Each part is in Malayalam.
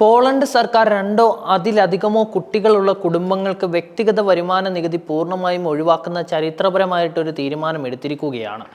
പോളണ്ട് സർക്കാർ രണ്ടോ അതിലധികമോ കുട്ടികളുള്ള കുടുംബങ്ങൾക്ക് വ്യക്തിഗത വരുമാന നികുതി പൂർണമായും ഒഴിവാക്കുന്ന ചരിത്രപരമായിട്ടൊരു തീരുമാനം എടുത്തിരിക്കുകയാണ്.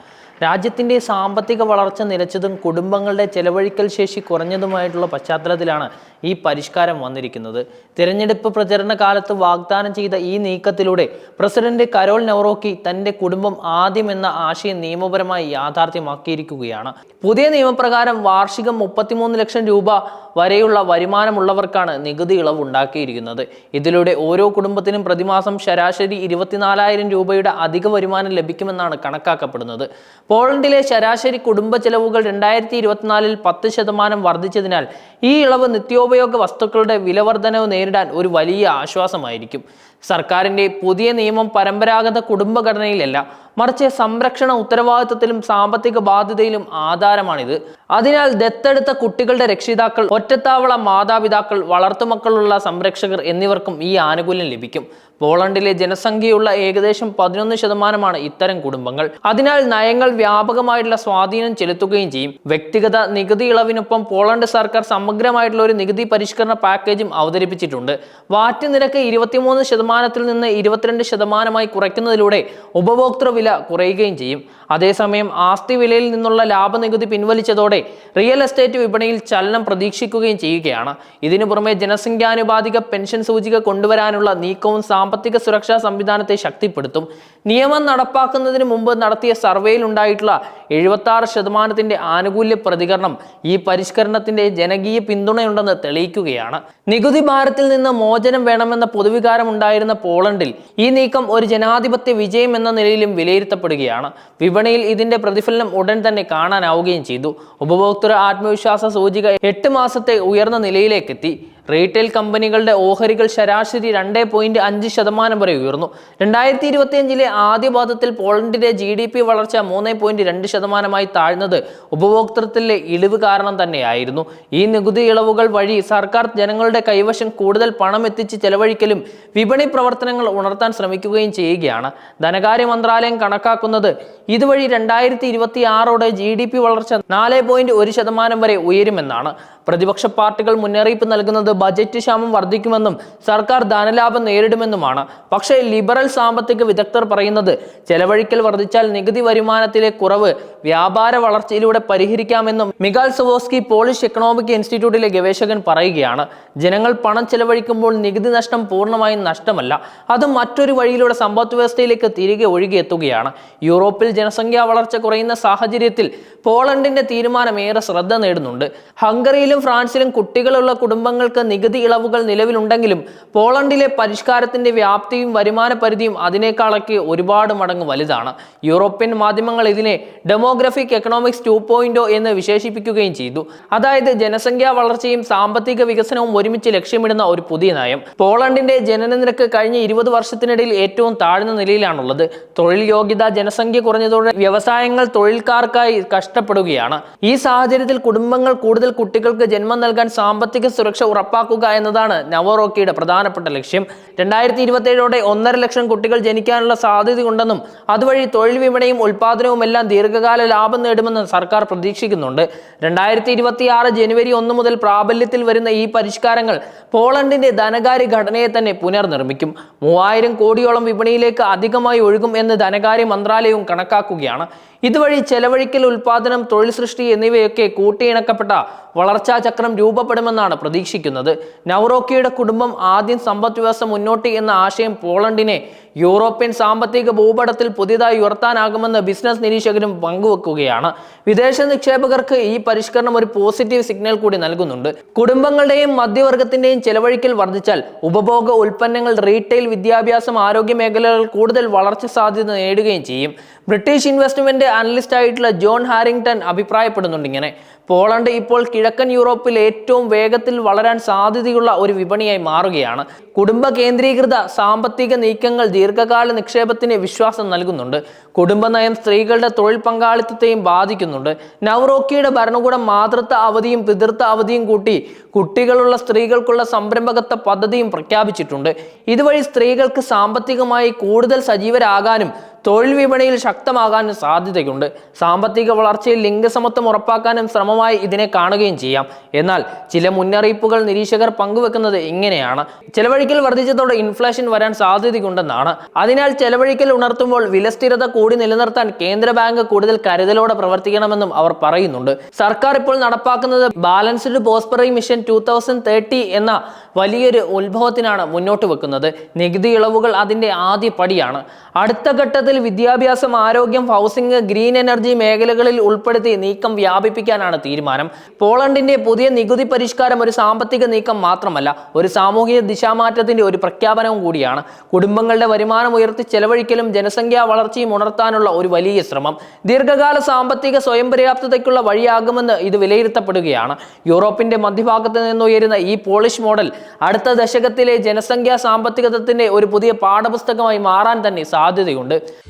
രാജ്യത്തിന്റെ സാമ്പത്തിക വളർച്ച നിലച്ചതും കുടുംബങ്ങളുടെ ചെലവഴിക്കൽ ശേഷി കുറഞ്ഞതുമായിട്ടുള്ള പശ്ചാത്തലത്തിലാണ് ഈ പരിഷ്കാരം വന്നിരിക്കുന്നത്. തിരഞ്ഞെടുപ്പ് പ്രചരണ കാലത്ത് വാഗ്ദാനം ചെയ്ത ഈ നീക്കത്തിലൂടെ പ്രസിഡന്റ് കരോൾ നെവറോക്കി തന്റെ കുടുംബം ആദ്യം എന്ന ആശയം നിയമപരമായി യാഥാർത്ഥ്യമാക്കിയിരിക്കുകയാണ്. പുതിയ നിയമപ്രകാരം വാർഷികം മുപ്പത്തിമൂന്ന് ലക്ഷം രൂപ വരെയുള്ള വരുമാനമുള്ളവർക്കാണ് നികുതി ഇളവ് ഉണ്ടാക്കിയിരിക്കുന്നത്. ഇതിലൂടെ ഓരോ കുടുംബത്തിനും പ്രതിമാസം ശരാശരി ഇരുപത്തിനാലായിരം രൂപയുടെ അധിക വരുമാനം ലഭിക്കുമെന്നാണ് കണക്കാക്കപ്പെടുന്നത്. പോളണ്ടിലെ ശരാശരി കുടുംബ ചെലവുകൾ രണ്ടായിരത്തി ഇരുപത്തിനാലിൽ പത്ത് ശതമാനം വർദ്ധിച്ചതിനാൽ ഈ ഇളവ് നിത്യോപയോഗ വസ്തുക്കളുടെ വിലവർധനവ് നേരിടാൻ ഒരു വലിയ ആശ്വാസമായിരിക്കും. സർക്കാരിന്റെ പുതിയ നിയമം പരമ്പരാഗത കുടുംബഘടനയിലല്ല മറിച്ച് സംരക്ഷണ ഉത്തരവാദിത്വത്തിലും സാമ്പത്തിക ബാധ്യതയിലും ആധാരമാണിത്. അതിനാൽ ദത്തെടുത്ത കുട്ടികളുടെ രക്ഷിതാക്കൾ ഒറ്റത്താവള മാതാപിതാക്കൾ വളർത്തുമക്കളുള്ള സംരക്ഷകർ എന്നിവർക്കും ഈ ആനുകൂല്യം ലഭിക്കും. പോളണ്ടിലെ ജനസംഖ്യയുള്ള ഏകദേശം പതിനൊന്ന് ശതമാനമാണ് ഇത്തരം കുടുംബങ്ങൾ. അതിനാൽ നയങ്ങൾ വ്യാപകമായിട്ടുള്ള സ്വാധീനം ചെലുത്തുകയും ചെയ്യും. വ്യക്തിഗത നികുതി ഇളവിനൊപ്പം പോളണ്ട് സർക്കാർ സമഗ്രമായിട്ടുള്ള ഒരു നികുതി പരിഷ്കരണ പാക്കേജും അവതരിപ്പിച്ചിട്ടുണ്ട്. വാറ്റ് നിരക്ക് ഇരുപത്തിമൂന്ന് ശതമാനത്തിൽ നിന്ന് ഇരുപത്തിരണ്ട് ശതമാനമായി കുറയ്ക്കുന്നതിലൂടെ ഉപഭോക്തൃ വില കുറയുകയും ചെയ്യും. അതേസമയം ആസ്തി വിലയിൽ നിന്നുള്ള ലാഭനികുതി പിൻവലിച്ചതോടെ റിയൽ എസ്റ്റേറ്റ് വിപണിയിൽ ചലനം പ്രതീക്ഷിക്കുകയും ചെയ്യുകയാണ്. ഇതിനു പുറമെ ജനസംഖ്യാനുപാതിക പെൻഷൻ സൂചിക കൊണ്ടുവരാനുള്ള നീക്കവും സാമ്പത്തിക സുരക്ഷാ സംവിധാനത്തെ ശക്തിപ്പെടുത്തും. നിയമം നടപ്പാക്കുന്നതിന് മുമ്പ് നടത്തിയ സർവേയിൽ ഉണ്ടായിട്ടുള്ള എഴുപത്തി ആറ് ശതമാനത്തിന്റെ ആനുകൂല്യ പ്രതികരണം ഈ പരിഷ്കരണത്തിന്റെ ജനകീയ പിന്തുണയുണ്ടെന്ന് തെളിയിക്കുകയാണ്. നികുതി ഭാരത്തിൽ നിന്ന് മോചനം വേണമെന്ന പൊതുവികാരം ഉണ്ടായിരുന്ന പോളണ്ടിൽ ഈ നീക്കം ഒരു ജനാധിപത്യ വിജയം എന്ന നിലയിലും വിലയിരുത്തപ്പെടുകയാണ്. വിപണിയിൽ ഇതിന്റെ പ്രതിഫലനം ഉടൻ തന്നെ കാണാനാവുകയും ചെയ്തു. ഉപഭോക്തൃ ആത്മവിശ്വാസ സൂചിക എട്ട് മാസത്തെ ഉയർന്ന നിലയിലേക്കെത്തി. റീറ്റെയിൽ കമ്പനികളുടെ ഓഹരികൾ ശരാശരി രണ്ട് പോയിന്റ് അഞ്ച് ശതമാനം വരെ ഉയർന്നു. രണ്ടായിരത്തി ഇരുപത്തിയഞ്ചിലെ ആദ്യ പാദത്തിൽ പോളണ്ടിന്റെ ജി ഡി പി വളർച്ച മൂന്ന് പോയിന്റ് രണ്ട് ശതമാനമായി താഴ്ന്നത് ഉപഭോക്തൃത്തിലെ ഇളിവ് കാരണം തന്നെയായിരുന്നു. ഈ നികുതി ഇളവുകൾ വഴി സർക്കാർ ജനങ്ങളുടെ കൈവശം കൂടുതൽ പണം എത്തിച്ച് ചെലവഴിക്കലും വിപണി പ്രവർത്തനങ്ങൾ ഉണർത്താൻ ശ്രമിക്കുകയും ചെയ്യുകയാണ്. ധനകാര്യ മന്ത്രാലയം കണക്കാക്കുന്നത് ഇതുവഴി രണ്ടായിരത്തി ഇരുപത്തി ആറോടെ ജി ഡി പി വളർച്ച നാല് പോയിന്റ് ഒരു ശതമാനം വരെ ഉയരുമെന്നാണ്. പ്രതിപക്ഷ പാർട്ടികൾ മുന്നറിയിപ്പ് നൽകുന്നത് ബജറ്റ് ക്ഷാമം വർദ്ധിക്കുമെന്നും സർക്കാർ ധനലാഭം നേരിടുമെന്നുമാണ്. പക്ഷേ ലിബറൽ സാമ്പത്തിക വിദഗ്ധർ പറയുന്നത് ചെലവഴിക്കൽ വർദ്ധിച്ചാൽ നികുതി വരുമാനത്തിലെ കുറവ് വ്യാപാര വളർച്ചയിലൂടെ പരിഹരിക്കാമെന്നും മിഗാൽ സവോസ്കി പോളിഷ് എക്കണോമിക് ഇൻസ്റ്റിറ്റ്യൂട്ടിലെ ഗവേഷകൻ പറയുകയാണ്. ജനങ്ങൾ പണം ചെലവഴിക്കുമ്പോൾ നികുതി നഷ്ടം പൂർണമായും നഷ്ടമല്ല അത് മറ്റൊരു വഴിയിലൂടെ സമ്പദ് വ്യവസ്ഥയിലേക്ക് തിരികെ ഒഴുകിയെത്തുകയാണ്. യൂറോപ്പിൽ ജനസംഖ്യാ വളർച്ച കുറയുന്ന സാഹചര്യത്തിൽ പോളണ്ടിന്റെ തീരുമാനം ഏറെ ശ്രദ്ധ നേടുന്നുണ്ട്. ഹംഗറിയിലും ഫ്രാൻസിലും കുട്ടികളുള്ള കുടുംബങ്ങൾക്ക് നികുതി ഇളവുകൾ നിലവിലുണ്ടെങ്കിലും പോളണ്ടിലെ പരിഷ്കാരത്തിന്റെ വ്യാപ്തിയും വരുമാന പരിധിയും അതിനേക്കാളൊക്കെ ഒരുപാട് മടങ്ങ് വലുതാണ്. യൂറോപ്യൻ മാധ്യമങ്ങൾ ഇതിനെ ഡെമോഗ്രഫിക് എക്കണോമിക്സ് ടു പോയിന്റ് എന്ന് വിശേഷിപ്പിക്കുകയും ചെയ്തു. അതായത് ജനസംഖ്യാ വളർച്ചയും സാമ്പത്തിക വികസനവും ഒരുമിച്ച് ലക്ഷ്യമിടുന്ന ഒരു പുതിയ നയം. പോളണ്ടിന്റെ ജനന നിരക്ക് കഴിഞ്ഞ ഇരുപത് വർഷത്തിനിടയിൽ ഏറ്റവും താഴ്ന്ന നിലയിലാണുള്ളത്. തൊഴിൽ യോഗ്യത ജനസംഖ്യ കുറഞ്ഞതോടെ വ്യവസായങ്ങൾ തൊഴിൽക്കാർക്കായി കഷ്ടപ്പെടുകയാണ്. ഈ സാഹചര്യത്തിൽ കുടുംബങ്ങൾ കൂടുതൽ കുട്ടികൾക്ക് ജന്മം നൽകാൻ സാമ്പത്തിക സുരക്ഷ ഉറപ്പാക്കുക എന്നതാണ് നവറോക്കിയുടെ പ്രധാനപ്പെട്ട ലക്ഷ്യം. രണ്ടായിരത്തി ഇരുപത്തിയേഴോടെ ഒന്നര ലക്ഷം കുട്ടികൾ ജനിക്കാനുള്ള സാധ്യതയുണ്ടെന്നും അതുവഴി തൊഴിൽ വിപണിയും ഉൽപാദനവും എല്ലാം ദീർഘകാല ലാഭം നേടുമെന്നും സർക്കാർ പ്രതീക്ഷിക്കുന്നുണ്ട്. രണ്ടായിരത്തി ജനുവരി ഒന്ന് മുതൽ പ്രാബല്യത്തിൽ വരുന്ന ഈ പരിഷ്കാരങ്ങൾ പോളണ്ടിന്റെ ധനകാര്യ ഘടനയെ തന്നെ പുനർനിർമ്മിക്കും. മൂവായിരം കോടിയോളം വിപണിയിലേക്ക് അധികമായി ഒഴുകും എന്ന് ധനകാര്യ മന്ത്രാലയവും കണക്കാക്കുകയാണ്. ഇതുവഴി ചെലവഴിക്കൽ ഉൽപാദനം തൊഴിൽ സൃഷ്ടി എന്നിവയൊക്കെ കൂട്ടിയിണക്കപ്പെട്ട വളർച്ചാ ചക്രം രൂപപ്പെടുമെന്നാണ് പ്രതീക്ഷിക്കുന്നത്. നവറോക്കിയുടെ കുടുംബം ആദ്യം സമ്പദ് വ്യവസ്ഥ മുന്നോട്ട് എന്ന ആശയം പോളണ്ടിനെ യൂറോപ്യൻ സാമ്പത്തിക ഭൂപടത്തിൽ പുതിയതായി ഉയർത്താനാകുമെന്ന് ബിസിനസ് നിരീക്ഷകരും പങ്കുവെക്കുകയാണ്. വിദേശ നിക്ഷേപകർക്ക് ഈ പരിഷ്കരണം ഒരു പോസിറ്റീവ് സിഗ്നൽ കൂടി നൽകുന്നുണ്ട്. കുടുംബങ്ങളുടെയും മധ്യവർഗത്തിന്റെയും ചെലവഴിക്കൽ വർദ്ധിച്ചാൽ ഉപഭോഗ ഉൽപ്പന്നങ്ങൾ റീറ്റെയിൽ വിദ്യാഭ്യാസം ആരോഗ്യ മേഖലകൾ കൂടുതൽ വളർച്ച സാധ്യത നേടുകയും ചെയ്യും. ബ്രിട്ടീഷ് ഇൻവെസ്റ്റ്മെന്റ് അനലിസ്റ്റ് ആയിട്ടുള്ള ജോൺ ഹാരിങ്ടൺ അഭിപ്രായപ്പെടുന്നുണ്ട് ഇങ്ങനെ. പോളണ്ട് ഇപ്പോൾ കിഴക്കൻ യൂറോപ്പിൽ ഏറ്റവും വേഗത്തിൽ വളരാൻ സാധ്യതയുള്ള ഒരു വിപണിയായി മാറുകയാണ്. കുടുംബ കേന്ദ്രീകൃത സാമ്പത്തിക നീക്കങ്ങൾ ദീർഘകാല നിക്ഷേപത്തിന് വിശ്വാസം നൽകുന്നുണ്ട്. കുടുംബ നയം സ്ത്രീകളുടെ തൊഴിൽ പങ്കാളിത്തത്തെയും ബാധിക്കുന്നുണ്ട്. നവറോക്കിയുടെ ഭരണകൂടം മാതൃത്വ അവധിയും പിതൃത്വ അവധിയും കൂട്ടി കുട്ടികളുള്ള സ്ത്രീകൾക്കുള്ള സംരംഭകത്വ പദ്ധതിയും പ്രഖ്യാപിച്ചിട്ടുണ്ട്. ഇതുവഴി സ്ത്രീകൾക്ക് സാമ്പത്തികമായി കൂടുതൽ സജീവരാകാനും തൊഴിൽ വിപണിയിൽ ശക്തമാകാൻ സാധ്യതയുണ്ട്. സാമ്പത്തിക വളർച്ചയിൽ ലിംഗസമത്വം ഉറപ്പാക്കാനും ശ്രമമായി ഇതിനെ കാണുകയും ചെയ്യാം. എന്നാൽ ചില മുന്നറിയിപ്പുകൾ നിരീക്ഷകർ പങ്കുവെക്കുന്നത് ഇങ്ങനെയാണ്. ചെലവഴിക്കൽ വർദ്ധിച്ചതോടെ ഇൻഫ്ലേഷൻ വരാൻ സാധ്യതയുണ്ടെന്നാണ്. അതിനാൽ ചെലവഴിക്കൽ ഉണർത്തുമ്പോൾ വിലസ്ഥിരത കൂടി നിലനിർത്താൻ കേന്ദ്ര ബാങ്ക് കൂടുതൽ കരുതലോടെ പ്രവർത്തിക്കണമെന്നും അവർ പറയുന്നുണ്ട്. സർക്കാർ ഇപ്പോൾ നടപ്പാക്കുന്നത് ബാലൻസ്ഡ് പോസ്പെറി മിഷൻ ടൂ എന്ന വലിയൊരു ഉത്ഭവത്തിനാണ് മുന്നോട്ട് വെക്കുന്നത്. നികുതി ഇളവുകൾ അതിന്റെ ആദ്യ പടിയാണ്. അടുത്ത ഘട്ടത്തിൽ വിദ്യാഭ്യാസം ആരോഗ്യം ഹൗസിംഗ് ഗ്രീൻ എനർജി മേഖലകളിൽ ഉൾപ്പെടുത്തി നീക്കം വ്യാപിപ്പിക്കാനാണ് തീരുമാനം. പോളണ്ടിന്റെ പുതിയ നികുതി പരിഷ്കാരം ഒരു സാമ്പത്തിക നീക്കം മാത്രമല്ല ഒരു സാമൂഹിക ദിശാമാറ്റത്തിന്റെ ഒരു പ്രഖ്യാപനവും കൂടിയാണ്. കുടുംബങ്ങളുടെ വരുമാനം ഉയർത്തി ചെലവഴിക്കലും ജനസംഖ്യാ വളർച്ചയും ഉണർത്താനുള്ള ഒരു വലിയ ശ്രമം. ദീർഘകാല സാമ്പത്തിക സ്വയം പര്യാപ്തതയ്ക്കുള്ള വഴിയാകുമെന്ന് ഇത് വിലയിരുത്തപ്പെടുകയാണ്. യൂറോപ്പിന്റെ മധ്യഭാഗത്ത് നിന്നുയരുന്ന ഈ പോളിഷ് മോഡൽ അടുത്ത ദശകത്തിലെ ജനസംഖ്യാ സാമ്പത്തികത്തിന്റെ ഒരു പുതിയ പാഠപുസ്തകമായി മാറാൻ തന്നെ സാധ്യതയുണ്ട്.